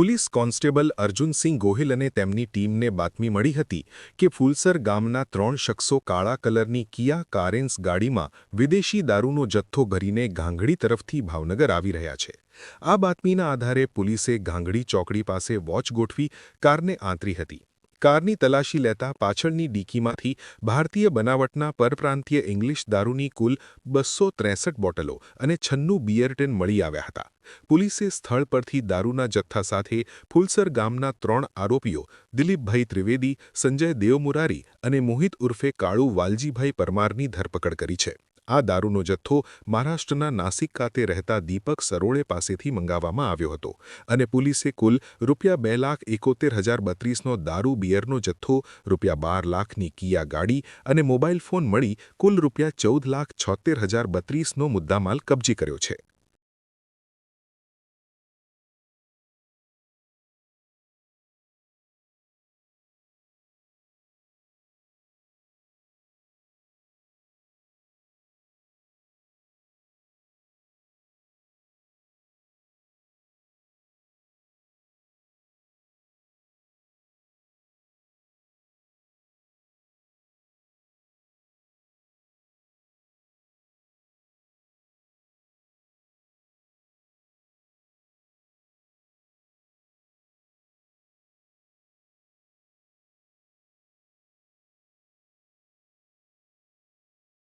Police constable Arjunsinh Gohil અને તેમની ટીમને બાતમી મળી હતી કે ફૂલસર ગામના ત્રણ શખ્સો કાળા કલરની કિયા કારેન્સ ગાડીમાં વિદેશી દારૂનો જથ્થો ભરીને ગાંગડી તરફથી ભાવનગર આવી રહ્યા છે. આ બાતમીના આધારે પોલીસે ગાંગડી ચોકડી પાસે વોચ ગોઠવી કારને આંતરી હતી. કારની તલાશી લેતા પાછળની ડીકીમાંથી ભારતીય બનાવટના પરપ્રાંતીય ઇંગ્લિશ દારૂની કુલ બસો ત્રેસઠ બોટલો અને છન્નું બિયર ટેન મળી આવ્યા હતા. પોલીસે સ્થળ પરથી દારૂના જથ્થા સાથે ફુલસર ગામના ત્રણ આરોપીઓ દિલીપભાઈ ત્રિવેદી, સંજય દેવમુરારી અને મોહિત ઉર્ફે કાળુ વાલજીભાઈ પરમારની ધરપકડ કરી છે. આ દારૂનો જથ્થો મહારાષ્ટ્રના નાસિક ખાતે રહેતા દીપક સરોળે પાસેથી મંગાવવામાં આવ્યો હતો અને પોલીસે કુલ રૂપિયા બે લાખ એકોતેર હજાર બત્રીસનો દારૂ બિયરનો જથ્થો, રૂપિયા બાર લાખની કિયા ગાડી અને મોબાઈલ ફોન મળી કુલ રૂપિયા ચૌદ લાખ છોતેર હજાર બત્રીસનો મુદ્દામાલ કબજે કર્યો છે.